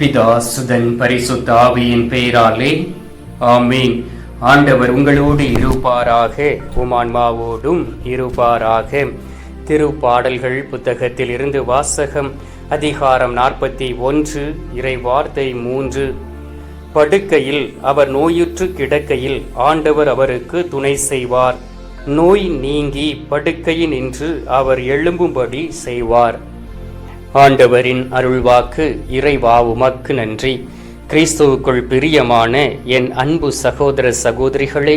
பிதா சுதன் பரிசுத்த ஆவியின் பெயராலே ஆமீன். ஆண்டவர் உங்களோடு இருப்பாராக உமான்மாவோடும் இருப்பாராக. திருப்பாடல்கள் புத்தகத்தில் இருந்து வாசகம் அதிகாரம் நாற்பத்தி ஒன்று இறை வார்த்தை மூன்று. படுக்கையில் அவர் நோயுற்று கிடக்கையில் ஆண்டவர் அவருக்கு துணை செய்வார். நோய் நீங்கி படுக்கையின் நின்று அவர் எழும்பும்படி செய்வார். ஆண்டவரின் அருள்வாக்கு இறைவா உமக்கு நன்றி. கிறிஸ்துவுக்குள் பிரியமான என் அன்பு சகோதர சகோதரிகளே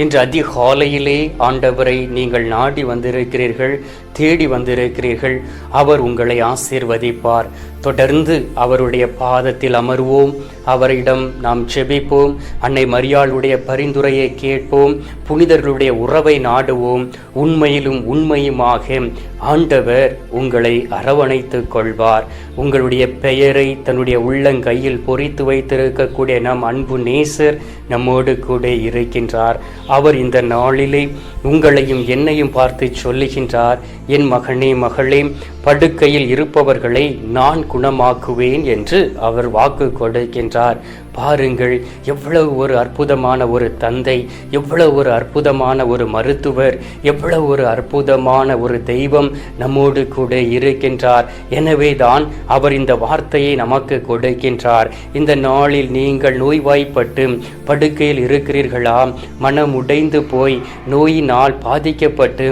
இன்று அதிகாலையிலே ஆண்டவரை நீங்கள் நாடி வந்திருக்கிறீர்கள். தேடி வந்திருக்கிறீர்கள். அவர் உங்களை ஆசீர்வதிப்பார். தொடர்ந்து அவருடைய பாதத்தில் அமர்வோம். அவரிடம் நாம் செபிப்போம் அன்னை மரியாளுடைய பரிந்துரையை கேட்போம். புனிதர்களுடைய உறவை நாடுவோம். உண்மையிலும் உண்மையுமாக ஆண்டவர் உங்களை அரவணைத்துக் கொள்வார். உங்களுடைய பெயரை தன்னுடைய உள்ளங்கையில் பொறித்து வைத்திருக்கக்கூடிய நம் அன்பு நேசர் நம்மோடு கூட இருக்கின்றார். அவர் இந்த நாளிலே உங்களையும் என்னையும் பார்த்து சொல்லுகின்றார். என் மகனே மகளே படுக்கையில் இருப்பவர்களை நான் குணமாக்குவேன் என்று அவர் வாக்கு கொடுக்கின்றார். பாருங்கள் எவ்வளவு ஒரு அற்புதமான ஒரு தந்தை எவ்வளவு ஒரு அற்புதமான ஒரு மருத்துவர் எவ்வளவு ஒரு அற்புதமான ஒரு தெய்வம் நம்மோடு கூட இருக்கின்றார். எனவே தான் அவர் இந்த வார்த்தையை நமக்கு கொடுக்கின்றார். இந்த நாளில் நீங்கள் நோய்வாய்ப்பட்டு படுக்கையில் இருக்கிறீர்களா? மனம் உடைந்து போய் நோயினால் பாதிக்கப்பட்டு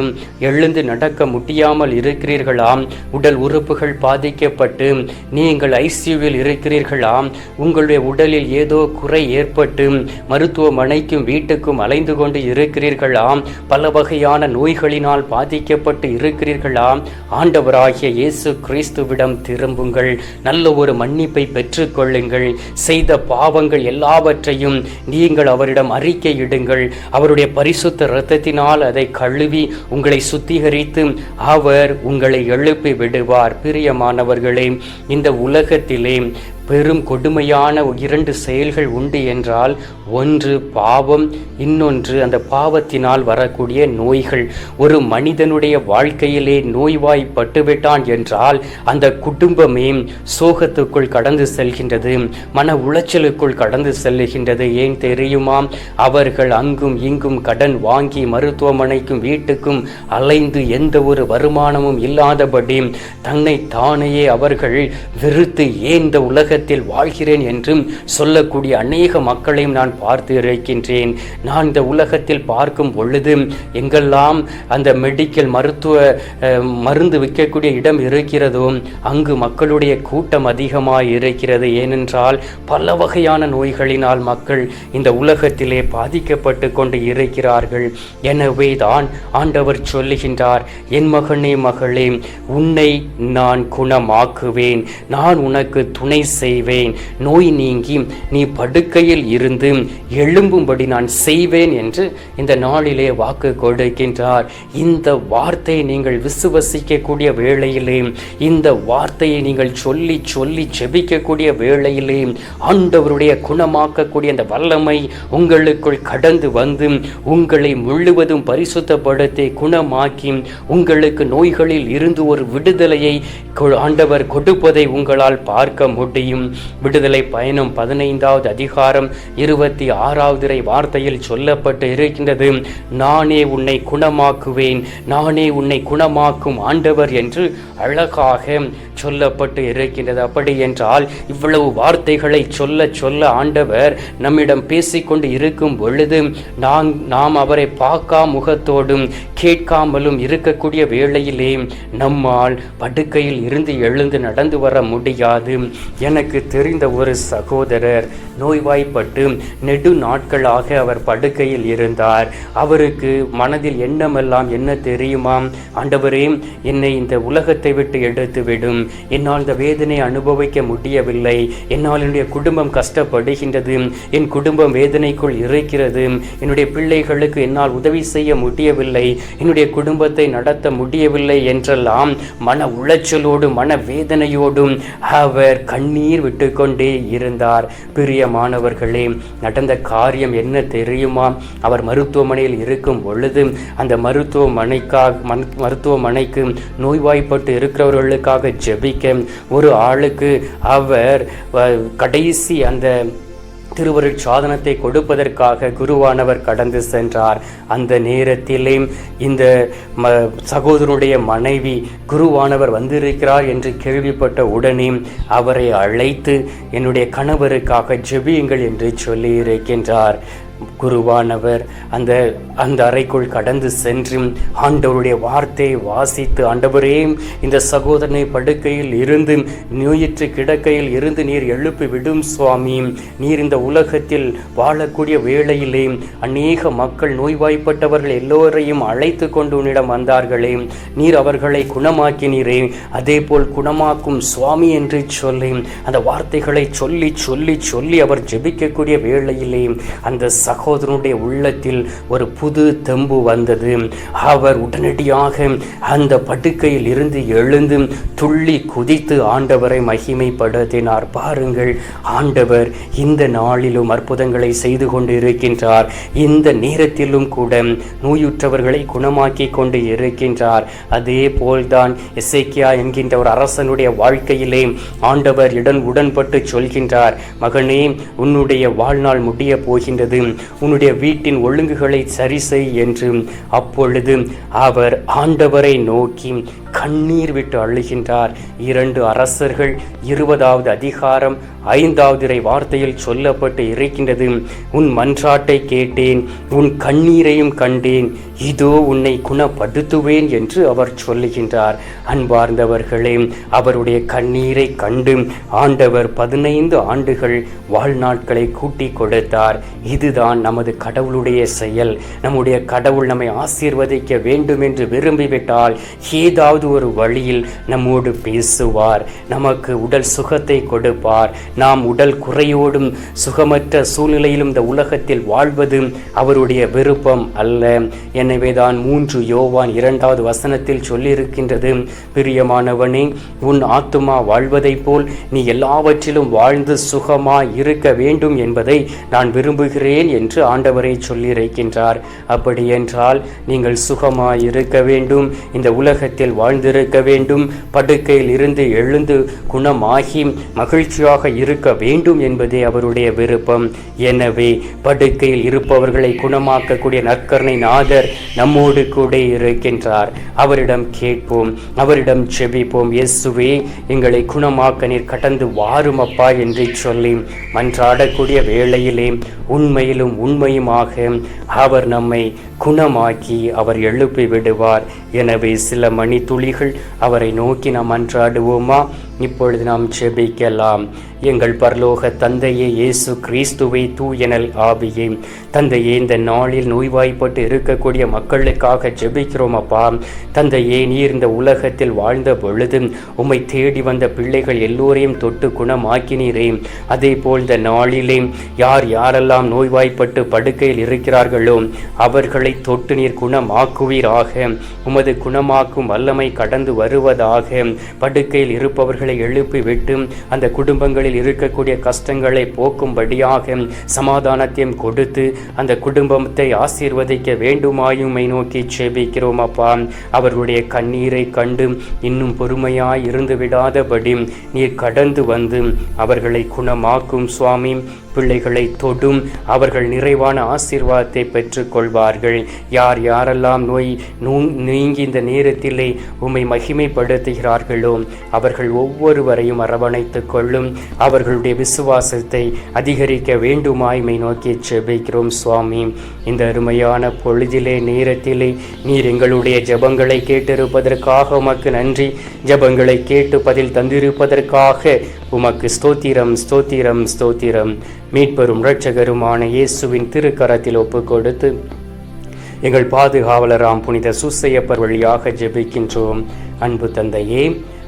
எழுந்து நடக்க முடியாமல் இருக்கிறீர்களாம் உடல் உறுப்புகள் பாதிக்கப்பட்டு நீங்கள் ஐசியூவில் இருக்கிறீர்களாம் உங்களுடைய உடலில் ஏதோ குறை ஏற்பட்டு மருத்துவமனைக்கும் வீட்டுக்கும் அலைந்து கொண்டு இருக்கிறீர்களாம். பல வகையான நோய்களினால் பாதிக்கப்பட்டு இருக்கிறீர்களாம். ஆண்டவராகிய இயேசு கிறிஸ்துவிடம் திரும்புங்கள். நல்ல ஒரு மன்னிப்பை பெற்றுக்கொள்ளுங்கள் செய்த பாவங்கள் எல்லாவற்றையும் நீங்கள் அவரிடம் அறிக்கையிடுங்கள் அவருடைய பரிசுத்த இரத்தத்தினால் அதை கழுவி உங்களை சுத்திகரித்து அவர் உங்களை எழுப்பி விடுவார். பிரியமானவர்களே இந்த உலகத்திலே பெரும் கொடுமையான இரண்டு செயல்கள் உண்டு என்றால் ஒன்று பாவம் இன்னொன்று அந்த பாவத்தினால் வரக்கூடிய நோய்கள். ஒரு மனிதனுடைய வாழ்க்கையிலே நோய்வாய்ப்பட்டுவிட்டான் என்றால் அந்த குடும்பமே சோகத்துக்குள் கடந்து செல்கின்றது மன உளைச்சலுக்குள் கடந்து செல்லுகின்றது. ஏன் தெரியுமா? அவர்கள் அங்கும் இங்கும் கடன் வாங்கி மருத்துவமனைக்கும் வீட்டுக்கும் அலைந்து எந்த ஒரு வருமானமும் இல்லாதபடி தன்னை தானே அவர்கள் வெறுத்து ஏன் இந்த உலக உலகத்தில் வாழ்கிறேன் என்றும் சொல்லக்கூடிய அநேக மக்களையும் நான் பார்த்து இருக்கின்றேன். நான் இந்த உலகத்தில் பார்க்கும் பொழுது எங்கெல்லாம் அந்த மெடிக்கல் மருத்துவ மருந்து விற்கக்கூடிய இடம் இருக்கிறதோ அங்கு மக்களுடைய கூட்டம் அதிகமாக இருக்கிறது. ஏனென்றால் பல வகையான நோய்களினால் மக்கள் இந்த உலகத்திலே பாதிக்கப்பட்டு கொண்டு இருக்கிறார்கள். எனவே தான் ஆண்டவர் சொல்லுகின்றார் என் மகனே மகளே உன்னை நான் குணமாக்குவேன். நான் உனக்கு துணை செய்வேன். நோய் நீங்கி நீ படுக்கையில் இருந்து எழும்பும்படி நான் செய்வேன் என்று இந்த நாளிலே வாக்கு கொடுக்கின்றார். இந்த வார்த்தையை நீங்கள் விசுவசிக்கக்கூடிய வேளையிலே இந்த வார்த்தையை நீங்கள் சொல்லி சொல்லி செபிக்கக்கூடிய வேளையிலே ஆண்டவருடைய குணமாக்கக்கூடிய அந்த வல்லமை உங்களுக்குள் கடந்து வந்து உங்களை முழுவதும் பரிசுத்தப்படுத்தி குணமாக்கி உங்களுக்கு நோய்களில் இருந்து ஒரு விடுதலையை ஆண்டவர் கொடுப்பதை உங்களால் பார்க்க முடியும். விடுதலை பயணம் பதினைந்தாவது அதிகாரம் இருபத்தி ஆறாவது வார்த்தையில் சொல்லப்பட்டு இருக்கின்றது. நானே உன்னை குணமாக்குவேன் நானே உன்னை குணமாக்கும் ஆண்டவர் என்று அழகாக சொல்லப்பட்டு இருக்கின்றது. அப்படி என்றால் இவ்வளவு வார்த்தைகளை சொல்ல சொல்ல ஆண்டவர் நம்மிடம் பேசிக்கொண்டு இருக்கும் பொழுது நான் நாம் அவரை பார்க்கா முகத்தோடும் கேட்காமலும் இருக்கக்கூடிய வேளையிலே நம்மால் படுக்கையில் இருந்து எழுந்து நடந்து வர முடியாது. எனக்கு தெரிந்த ஒரு சகோதரர் நோய்வாய்ப்பட்டு நெடு நாட்களாக அவர் படுக்கையில் இருந்தார். அவருக்கு மனதில் எண்ணமெல்லாம் என்ன தெரியுமா? ஆண்டவரே என்னை இந்த உலகத்தை விட்டு எடுத்துவிடும் என்னால் இந்த வேதனை அனுபவிக்க முடியவில்லை. என்னால் என்னுடைய குடும்பம் கஷ்டப்படுகின்றது. என் குடும்பம் வேதனைக்குள் இருக்கிறது. என்னுடைய பிள்ளைகளுக்கு என்னால் உதவி செய்ய முடியவில்லை. என்னுடைய குடும்பத்தை நடத்த முடியவில்லை என்றெல்லாம் மன உளைச்சலோடும் மன வேதனையோடும் அவர் கண்ணீர் கண்ணீர் விட்டுக்கொண்டே இருந்தார். பிரியமானவர்களே நடந்த காரியம் என்ன தெரியுமா? அவர் மருத்துவமனையில் இருக்கும் பொழுது அந்த மருத்துவமனைக்காக மன்- மருத்துவமனைக்கு நோய்வாய்ப்பட்டு இருக்கிறவர்களுக்காக ஜெபிக்க ஒரு ஆளுக்கு அவர் கடைசி அந்த திருவருட் சாதனத்தை கொடுப்பதற்காக குருவானவர் கடந்து சென்றார். அந்த நேரத்திலே இந்த ம சகோதரனுடைய மனைவி குருவானவர் வந்திருக்கிறார் என்று கேள்விப்பட்ட உடனே அவரை அழைத்து என்னுடைய கணவருக்காக ஜெபியுங்கள் என்று சொல்லியிருக்கின்றார் குருவானவர். அந்த அந்த அறைக்குள் கடந்து சென்று ஆண்டவருடைய வார்த்தையை வாசித்து ஆண்டவரே இந்த சகோதரனை படுக்கையில் இருந்து நோயிற்று கிடக்கையில் இருந்து நீர் எழுப்பி விடும் சுவாமி. நீர் இந்த உலகத்தில் வாழக்கூடிய வேளையிலே அநேக மக்கள் நோய்வாய்ப்பட்டவர்கள் எல்லோரையும் அழைத்து கொண்டு உன்னிடம் வந்தார்களே. நீர் அவர்களை குணமாக்கினீரே. அதே போல் குணமாக்கும் சுவாமி என்று சொல்லி அந்த வார்த்தைகளை சொல்லி சொல்லி சொல்லி அவர் ஜெபிக்கக்கூடிய வேளையிலே அந்த சகோதரனுடைய உள்ளத்தில் ஒரு புது தெம்பு வந்தது. அவர் உடனடியாக அந்த படுக்கையில் இருந்து எழுந்து துள்ளி குதித்து ஆண்டவரை மகிமைப்படுத்தினார். பாருங்கள் ஆண்டவர் இந்த நாளிலும் அற்புதங்களை செய்து கொண்டு இருக்கின்றார் இந்த நேரத்திலும் கூட நோயுற்றவர்களை குணமாக்கி கொண்டு இருக்கின்றார். அதே போல்தான் இசைக்கியா என்கின்ற ஒரு அரசனுடைய வாழ்க்கையிலே ஆண்டவர் இடன் உடன்பட்டு சொல்கின்றார். மகனே உன்னுடைய வாழ்நாள் முடிய போகின்றது. உன்னுடைய வீட்டின் ஒழுங்குகளை சரி செய் என்று அப்பொழுது அவர் ஆண்டவரை நோக்கி கண்ணீர் விட்டு அழுகின்றார். இரண்டு அரசர்கள் இருபதாவது அதிகாரம் ஐந்தாவது இறை வார்த்தையில் சொல்லப்பட்டு இருக்கின்றது உன் மன்றாட்டை கேட்டேன் உன் கண்ணீரையும் கண்டேன் இதோ உன்னை குணப்படுத்துவேன் என்று அவர் சொல்லுகின்றார். அன்பார்ந்தவர்களே அவருடைய கண்ணீரை கண்டு ஆண்டவர் பதினைந்து ஆண்டுகள் வாழ்நாட்களை கூட்டி கொடுத்தார். இதுதான் நமது கடவுளுடைய செயல். நம்முடைய கடவுள் நம்மை ஆசீர்வதிக்க வேண்டும் என்று விரும்பிவிட்டால் ஏதாவது ஒரு வழியில் நம்மோடு பேசுவார் நமக்கு உடல் சுகத்தை கொடுப்பார் நாம் உடல் குறையோடும் சுகமற்ற சூழ்நிலையிலும் இந்த உலகத்தில் வாழ்வது அவருடைய விருப்பம் அல்ல. எனவேதான் மூன்று யோவான் இரண்டாவது வசனத்தில் சொல்லியிருக்கின்றது பிரியமானவனே உன் ஆத்துமா வாழ்வதைப் போல் நீ எல்லாவற்றிலும் வாழ்ந்து சுகமாய் இருக்க வேண்டும் என்பதை நான் விரும்புகிறேன் என்று ஆண்டவரை சொல்லியிருக்கின்றார். அப்படியென்றால் நீங்கள் சுகமாய் இருக்க வேண்டும் இந்த உலகத்தில் வாழ்ந்திருக்க வேண்டும் படுக்கையில் இருந்து எழுந்து குணமாகி மகிழ்ச்சியாக இருக்க வேண்டும் என்பதே அவருடைய விருப்பம். எனவே படுக்கையில் இருப்பவர்களை குணமாக்கக்கூடிய நற்கருணை நாதர் நம்மோடு கூட இருக்கின்றார். அவரிடம் கேட்போம் அவரிடம் செபிப்போம் இயேசுவே எங்களை குணமாக்க நீர் கடந்து வாரும் அப்பா என்று சொல்லி மன்றாடக்கூடிய வேளையிலே உண்மையிலும் உண்மையுமாக அவர் நம்மை குணமாக்கி அவர் எழுப்பி விடுவார் எனவே சில மணித்துளிகள் அவரை நோக்கி நாம் மன்றாடுவோமா? இப்பொழுது நாம் செபிக்கலாம் எங்கள் பரலோக தந்தையே இயேசு கிறிஸ்துவை தூயனல் ஆவியே. தந்தையே இந்த நாளில் நோய்வாய்ப்பட்டு இருக்கக்கூடிய மக்களுக்காக ஜெபிக்கிறோம் அப்பா. தந்தையே நீர் இந்த உலகத்தில் வாழ்ந்த பொழுது உம்மை தேடி வந்த பிள்ளைகள் எல்லோரையும் தொட்டு குணமாக்கினீரே. அதே போல் இந்த நாளிலே யார் யாரெல்லாம் நோய்வாய்ப்பட்டு படுக்கையில் இருக்கிறார்களோ அவர்களை தொட்டு நீர் குணமாக்குவீராக. உமது குணமாக்கும் வல்லமை கடந்து வருவதாக. படுக்கையில் இருப்பவர்கள் எழுப்பி எழுப்பிவிட்டு அந்த குடும்பங்களில் இருக்கக்கூடிய கஷ்டங்களை போக்கும்படியாக சமாதானத்தையும் கொடுத்து அந்த குடும்பத்தை ஆசீர்வதிக்க வேண்டுமாயுமை நோக்கி செபிக்கிறோம் அப்பா. அவர்களுடைய கண்ணீரை கண்டு இன்னும் பொறுமையாய் இருந்து விடாதபடி நீர் கடந்து வந்து அவர்களை குணமாக்கும் சுவாமி. பிள்ளைகளை தொடும் அவர்கள் நிறைவான ஆசீர்வாதத்தை பெற்றுக்கொள்வார்கள். யார் யாரெல்லாம் நோய் நீங்கி இந்த நேரத்திலே உம்மை மகிமைப்படுத்துகிறார்களோ அவர்கள் ஒவ்வொருவரையும் அரவணைத்துக் கொள்ளும் அவர்களுடைய விசுவாசத்தை அதிகரிக்க வேண்டுமாய்மை நோக்கி செபிக்கிறோம் சுவாமி. இந்த அருமையான பொழுதிலே நேரத்திலே நீர் எங்களுடைய ஜெபங்களை கேட்டிருப்பதற்காக உமக்கு நன்றி. ஜெபங்களை கேட்டு பதில் தந்திருப்பதற்காக உமக்கு ஸ்தோத்திரம் ஸ்தோத்திரம் ஸ்தோத்திரம். மீட்பெரும் இரட்சகருமான இயேசுவின் திருக்கரத்தில் ஒப்புக் கொடுத்து எங்கள் பாதுகாவலராம் புனித சுசையப்பர் வழியாக ஜெபிக்கின்றோம். அன்பு தந்தையே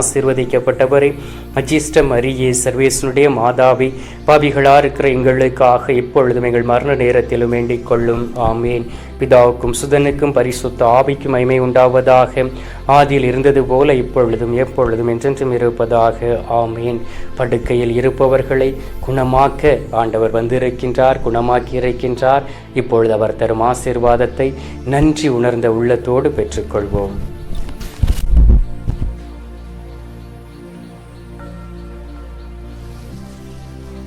ஆசீர்வதிக்கப்பட்டவரே. அஜிஷ்ட மரியே சர்வேசனுடைய மாதாவி பாவிகளாக இருக்கிற எங்களுக்காக இப்பொழுதும் எங்கள் மரண நேரத்திலும் வேண்டிக் கொள்ளும். ஆமேன். பிதாவுக்கும் சுதனுக்கும் பரிசுத்த ஆவிக்கும் மைமை உண்டாவதாக. ஆதியில் இருந்தது போல இப்பொழுதும் எப்பொழுதும் என்றென்றும் இருப்பதாக. ஆமேன். படுக்கையில் இருப்பவர்களை குணமாக்க ஆண்டவர் வந்திருக்கின்றார் குணமாக்கி இருக்கின்றார். இப்பொழுது அவர் தரும் ஆசீர்வாதத்தை நன்றி உணர்ந்த உள்ளத்தோடு பெற்றுக்கொள்வோம்.